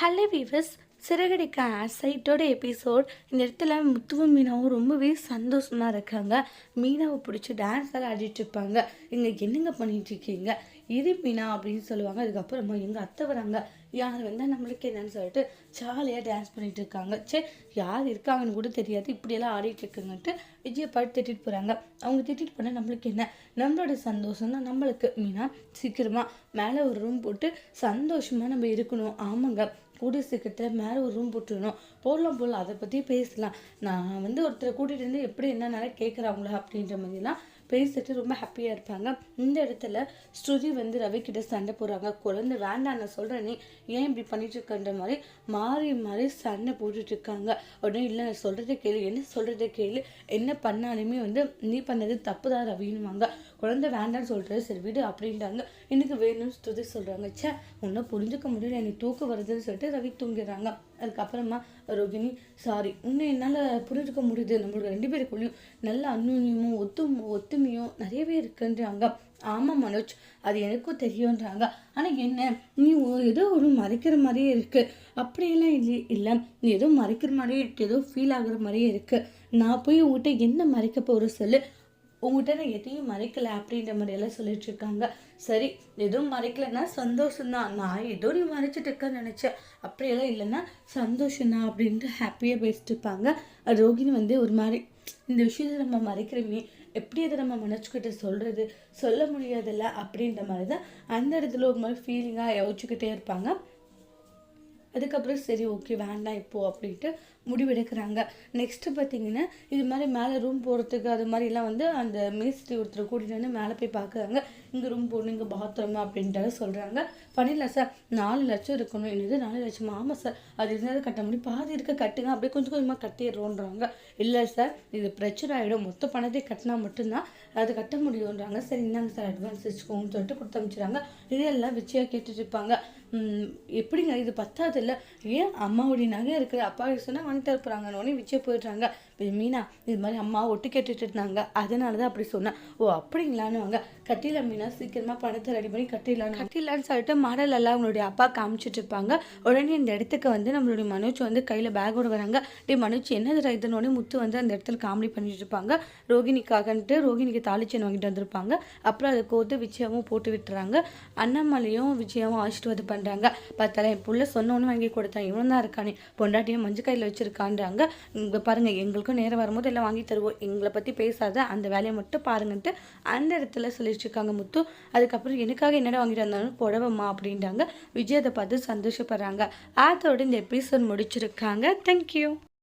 Hello viewers Siragadikka ஆசைட்டோட episode இந்த இடத்துல முத்துவும் மீனாவும் ரொம்பவே சந்தோஷமாக இருக்காங்க. மீனாவை பிடிச்சி டான்ஸ் எல்லாம் ஆடிட்டு இருப்பாங்க. இங்கே என்னங்க பண்ணிட்டு இருக்கீங்க? இது மீனா அப்படின்னு சொல்லுவாங்க. அதுக்கப்புறமா எங்கள் அத்தை வராங்க. யார் வந்தால் நம்மளுக்கு என்னன்னு சொல்லிட்டு ஜாலியாக டான்ஸ் பண்ணிட்டு இருக்காங்க. சே யார் இருக்காங்கன்னு கூட தெரியாது. இப்படியெல்லாம் ஆடிட்டு இருக்குங்கன்ட்டு விஜயை பாட்டு திட்டிட்டு போகிறாங்க அவங்க திட்டிட்டு போனால் நம்மளுக்கு என்ன? நம்மளோட சந்தோஷம் தான் நம்மளுக்கு. மீனா சீக்கிரமாக மேலே ஒரு ரூம் போட்டு சந்தோஷமாக நம்ம இருக்கணும். ஆமாங்க. கூடிய சீக்கிரத்தில் மேலே ஒரு ரூம் போட்டுருணும் போடலாம் போடலாம். அதை பற்றி பேசலாம். நான் வந்து ஒருத்தரை கூட்டிகிட்டு வந்து எப்படி என்னன்னால கேட்குறாங்களா அப்படின்ற மாதிரிலாம் பேசிட்டு ரொம்ப ஹாப்பியாக இருப்பாங்க. இந்த இடத்துல ஸ்ருதி வந்து ரவி கிட்ட சண்டை போடுறாங்க. குழந்தை வேண்டாம் நான் சொல்கிறேன் நீ ஏன் இப்படி பண்ணிட்டு இருக்கன்ற மாதிரி மாறி மாறி சண்டை போட்டுட்டு இருக்காங்க. உடனே இல்லை நான் சொல்கிறத கேளு. என்ன சொல்கிறத கேளு. என்ன பண்ணாலுமே வந்து நீ பண்ணது தப்பு தான் ரவின்னுவாங்க. குழந்தை வேண்டாம்னு சொல்கிறது சரி விடு அப்படின்றாங்க. எனக்கு வேணும்னு ஸ்ருதி சொல்கிறாங்க சே உன்னை புரிஞ்சுக்க முடியல. எனக்கு தூக்கம் வருதுன்னு சொல்லிட்டு ரவி தூங்கிடுறாங்க. அதுக்கப்புறமா ரோகிணி சாரி உன்னை என்னால் புரிஞ்சுக்க முடியுது. நம்மளோட ரெண்டு பேருக்குள்ளேயும் நல்ல அந்யுன்யமும் ஒத்து ஒத்துமையும் நிறையவே இருக்குன்றாங்க. ஆமாம் மனோஜ் அது எனக்கும் தெரியுன்றாங்க ஆனால் என்ன நீ ஒ- ஏதோ ஒரு மறைக்கிற மாதிரியே இருக்கு. அப்படியெல்லாம் இல்லை இல்லை நீ ஏதோ மறைக்கிற மாதிரியே இருக்குது ஏதோ ஃபீல் ஆகுற மாதிரியே இருக்கு. நான் போய் உங்ககிட்ட என்ன மறைக்க போகிற சொல்லு. உங்ககிட்ட நான் எதையும் மறைக்கல அப்படின்ற மாதிரியெல்லாம் சொல்லிட்டு இருக்காங்க. சரி எதுவும் மறைக்கலைன்னா சந்தோஷம்தான். நான் ஏதோ நீ மறைச்சிட்டு இருக்கன்னு நினச்சேன். அப்படியெல்லாம் இல்லைன்னா சந்தோஷம்தான் அப்படின்ட்டு ஹாப்பியாக பேசிட்டு இருப்பாங்க. ரோகிணி வந்து ஒரு மாதிரி இந்த விஷயத்தை நம்ம மறைக்கிறோமே எப்படி அதை நம்ம மனசுக்கிட்ட சொல்கிறது சொல்ல முடியாதில்ல அப்படின்ற மாதிரி தான் அந்த இடத்துல ஒரு மாதிரி ஃபீலிங்காக யோசிச்சுக்கிட்டே இருப்பாங்க. அதுக்கப்புறம் சரி ஓகே வேண்டாம் இப்போ அப்படின்ட்டு முடிவெடுக்கிறாங்க. நெக்ஸ்ட்டு பார்த்தீங்கன்னா இது மாதிரி மேலே ரூம் போகிறதுக்கு அது மாதிரிலாம் வந்து அந்த மேஸ்திரி ஒருத்தர் கூட்டிகிட்டு வந்து மேலே போய் பார்க்குறாங்க. இங்கே ரூம் போடணும் இங்கே பாத்ரூம் அப்படின்ட்டு சொல்கிறாங்க பண்ணிடலாம் சார் நாலு லட்சம் இருக்கணும். என்னது நாலு லட்சம்? ஆமாம் சார் அது இருந்தாலும் கட்ட முடியும். பாதி இருக்க கட்டுங்க. அப்படியே கொஞ்சம் கொஞ்சமாக கட்டிடுறோன்றாங்க. இல்லை சார் இது பிரச்சனை ஆகிடும் மொத்த பணத்தை கட்டினா மட்டும்தான் அது கட்ட முடியுன்றாங்க சரி இந்தாங்க சார் அட்வான்ஸ் வச்சுக்கோங்கன்னு சொல்லிட்டு கொடுத்து அமைச்சிடுறாங்க இதெல்லாம் வச்சியாக கேட்டுட்டு இருப்பாங்க. எப்படிங்க? இது பத்தாது இல்லை ஏன் அம்மாவுடைய நகை இருக்குது? அப்பா சொன்னால் வாங்கிட்டு இருப்பாங்கன்னு உடனே விச்சே போயிடுறாங்க. மீனா இது மாதிரி அம்மா ஒட்டு கேட்டுட்டு இருந்தாங்க அதனால தான் அப்படி சொன்னேன் ஓ அப்படிங்களான்னு வாங்க. கட்டில மீனா. சீக்கிரமாக பணத்தை ரெடி பண்ணி கட்டிடலான்னு கட்டிடலான்னு சொல்லிட்டு மாடல் எல்லாம் அவங்களுடைய அப்பா காமிச்சிட்டு இருப்பாங்க. உடனே இந்த இடத்துக்கு வந்து நம்மளுடைய மனோஜ் வந்து கையில் பேக்கோடு வராங்க. டே மனோஜ் என்னது இதுன்னு முத்து வந்து அந்த இடத்துல காமெடி பண்ணிட்டு இருப்பாங்க. ரோகிணிக்காகன்ட்டு ரோகிணிக்கு தாளிச்சன் வாங்கிட்டு வந்திருப்பாங்க. அப்புறம் அதை கோத்து விஜயாவும் போட்டு விட்டுறாங்க. அண்ணாமலையும் விஜயாவும் ஆசீர்வாதம் பண்ணுறாங்க பார்த்தாலும் என் புள்ள சொன்னோன்னு வாங்கி கொடுத்தேன். இவன் தான் இருக்கானே. பொண்டாட்டியும் மஞ்சள் கையில் வச்சிருக்கான்றாங்க. இங்கே பாருங்கள் எங்களுக்கும் நேரம் வரும்போது எல்லாம் வாங்கி தருவோம். எங்களை பற்றி பேசாத அந்த வேலையை மட்டும் பாருங்கன்ட்டு அந்த இடத்துல சொல்லிட்டுருக்காங்க முத்து. அதுக்கப்புறம் எனக்காக என்னடா வாங்கிட்டு வந்தாலும் புடவைம்மா அப்படின்றாங்க. விஜய் அதை பார்த்து சந்தோஷப்படுறாங்க. ஆத்தோடு இந்த எபிசோட் முடிச்சிருக்காங்க. தேங்க்யூ